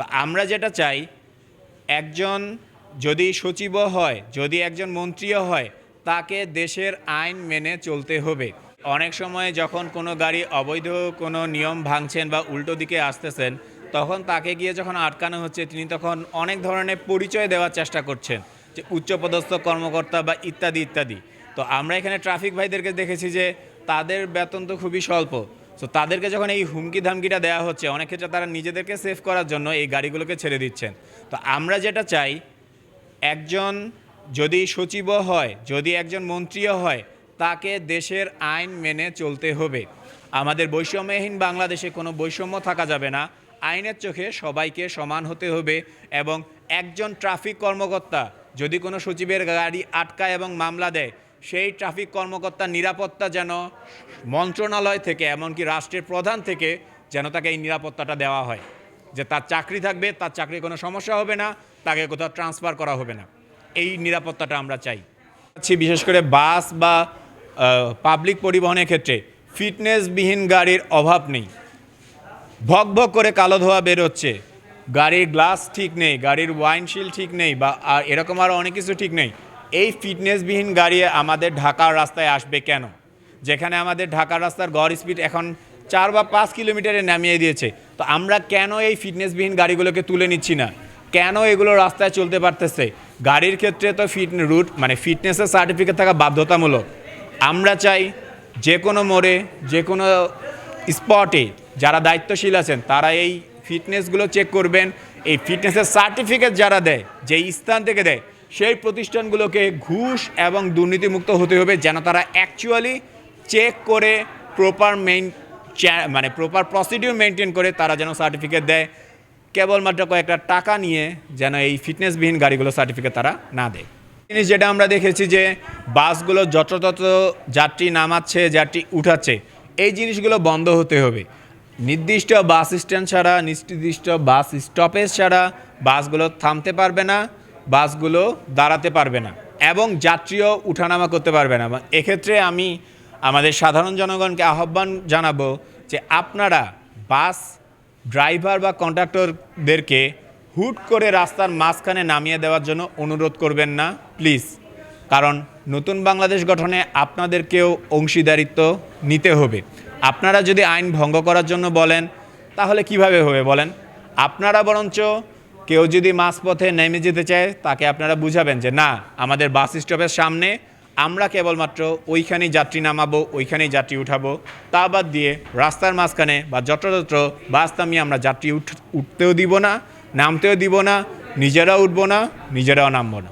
তো আমরা যেটা চাই, একজন যদি সচিবও হয়, যদি একজন মন্ত্রীও হয়, তাকে দেশের আইন মেনে চলতে হবে। অনেক সময় যখন কোনো গাড়ি অবৈধ কোনো নিয়ম ভাঙছেন বা উল্টো দিকে আসতেছেন, তখন তাকে গিয়ে যখন আটকানো হচ্ছে, তিনি তখন অনেক ধরনের পরিচয় দেওয়ার চেষ্টা করছেন, যে উচ্চপদস্থ কর্মকর্তা বা ইত্যাদি ইত্যাদি। তো আমরা এখানে ট্রাফিক ভাইদেরকে দেখেছি যে তাদের বেতন তো খুবই স্বল্প। তো তাদেরকে যখন এই হুমকি ধামকিটা দেওয়া হচ্ছে, অনেক ক্ষেত্রে তারা নিজেদেরকে সেভ করার জন্য এই গাড়িগুলোকে ছেড়ে দিচ্ছেন। তো আমরা যেটা চাই, একজন যদি সচিবও হয়, যদি একজন মন্ত্রীও হয়, তাকে দেশের আইন মেনে চলতে হবে। আমাদের বৈষম্যহীন বাংলাদেশে কোনো বৈষম্য থাকা যাবে না। আইনের চোখে সবাইকে সমান হতে হবে এবং একজন ট্রাফিক কর্মকর্তা যদি কোনো সচিবের গাড়ি আটকায় এবং মামলা দেয় সেই ট্রাফিক কর্মকর্তার নিরাপত্তা যেন মন্ত্রণালয় থেকে, এমনকি রাষ্ট্রের প্রধান থেকে যেন তাকে এই নিরাপত্তাটা দেওয়া হয়। যে তার চাকরি থাকবে, তার চাকরির কোনো সমস্যা হবে না, তাকে কোথাও ট্রান্সফার করা হবে না। এই নিরাপত্তাটা আমরা চাই। আছি বিশেষ করে বাস বা পাবলিক পরিবহনের ক্ষেত্রে। ফিটনেসবিহীন গাড়ির অভাব নেই। ভক ভক করে কালো ধোয়া বেরোচ্ছে। গাড়ির গ্লাস ঠিক নেই, গাড়ির ওয়াইনশিল ঠিক নেই বা, আর এরকম আরও অনেক কিছু ঠিক নেই। এই ফিটনেসবিহীন গাড়ি আমাদের ঢাকার রাস্তায় আসবে কেন? যেখানে আমাদের ঢাকার রাস্তার গড় স্পিড এখন চার বা পাঁচ কিলোমিটারে নামিয়ে দিয়েছে। তো আমরা কেন এই ফিটনেসবিহীন গাড়িগুলোকে তুলে নিচ্ছি না? কেন এগুলো রাস্তায় চলতে পারতেছে? গাড়ির ক্ষেত্রে তো ফিট রুট মানে ফিটনেসের সার্টিফিকেট থাকা বাধ্যতামূলক। আমরা চাই যে কোনো মোড়ে, যে কোনো স্পটে যারা দায়িত্বশীল আছেন, তারা এই ফিটনেসগুলো চেক করবেন। এই ফিটনেসের সার্টিফিকেট যারা দেয়, যেই স্থান থেকে দেয় সেই প্রতিষ্ঠানগুলোকে ঘুষ এবং দুর্নীতিমুক্ত হতে হবে যেন তারা অ্যাকচুয়ালি চেক করে প্রপার মেইন মানে প্রপার প্রসিডিউর মেনটেন করে তারা যেন সার্টিফিকেট দেয়। কেবলমাত্র কয়েকটা টাকা নিয়ে যেন এই ফিটনেসবিহীন গাড়িগুলো সার্টিফিকেট তারা না দেয়। জিনিস যেটা আমরা দেখেছি যে বাসগুলো যত্রতত্র যাত্রী নামাচ্ছে, যাত্রী উঠাচ্ছে, এই জিনিসগুলো বন্ধ হতে হবে। নির্দিষ্ট বাস স্ট্যান্ড ছাড়া, নির্দিষ্ট বাস স্টপেজ ছাড়া বাসগুলো থামতে পারবে না। বাসগুলো দাঁড়াতে পারবে না এবং যাত্রীও উঠানামা করতে পারবে না। এক্ষেত্রে আমি আমাদের সাধারণ জনগণকে আহ্বান জানাব যে আপনারা বাস, ড্রাইভার বা কন্ডাক্টরদেরকে হুট করে রাস্তার মাঝখানে নামিয়ে দেওয়ার জন্য অনুরোধ করবেন না, প্লিজ। কারণ নতুন বাংলাদেশ গঠনে আপনাদেরকেও অংশীদারিত্ব নিতে হবে। আপনারা যদি আইন ভঙ্গ করার জন্য বলেন, তাহলে কীভাবে হবে বলেন? আপনারা বরঞ্চ কেউ যদি মাঝপথে নেমে যেতে চায়, তাকে আপনারা বুঝাবেন যে না, আমাদের বাস স্টপের সামনে আমরা কেবলমাত্র ওইখানেই যাত্রী নামাবো, ওইখানেই যাত্রী উঠাবো। তা বাদ দিয়ে রাস্তার মাঝখানে বা যত্রতত্র বাস নামিয়ে আমরা যাত্রী উঠ, উঠতেও দিব না, নামতেও দিব না, নিজেরাও উঠবো না, নিজেরাও নামবো না।